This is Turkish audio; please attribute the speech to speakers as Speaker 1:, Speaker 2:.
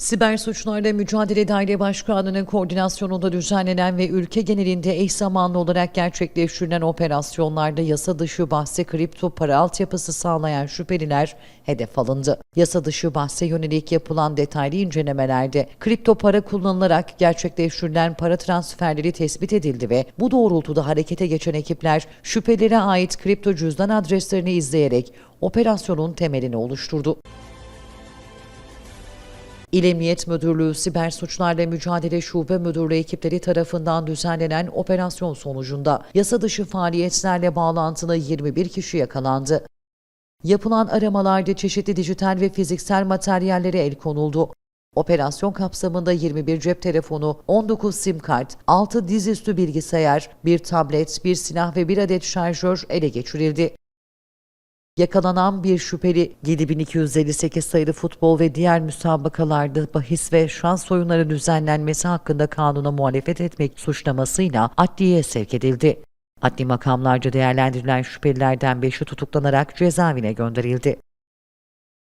Speaker 1: Siber suçlarla mücadele daire başkanının koordinasyonunda düzenlenen ve ülke genelinde eş zamanlı olarak gerçekleştirilen operasyonlarda yasa dışı bahse kripto para altyapısı sağlayan şüpheliler hedef alındı. Yasa dışı bahse yönelik yapılan detaylı incelemelerde kripto para kullanılarak gerçekleştirilen para transferleri tespit edildi ve bu doğrultuda harekete geçen ekipler şüphelilere ait kripto cüzdan adreslerini izleyerek operasyonun temelini oluşturdu. İl Emniyet Müdürlüğü Siber Suçlarla Mücadele Şube Müdürlüğü ekipleri tarafından düzenlenen operasyon sonucunda yasa dışı faaliyetlerle bağlantılı 21 kişi yakalandı. Yapılan aramalarda çeşitli dijital ve fiziksel materyallere el konuldu. Operasyon kapsamında 21 cep telefonu, 19 sim kart, 6 dizüstü bilgisayar, bir tablet, bir silah ve bir adet şarjör ele geçirildi. Yakalanan bir şüpheli 7258 sayılı futbol ve diğer müsabakalarda bahis ve şans oyunları düzenlenmesi hakkında kanuna muhalefet etmek suçlamasıyla adliyeye sevk edildi. Adli makamlarca değerlendirilen şüphelilerden 5'i tutuklanarak cezaevine gönderildi.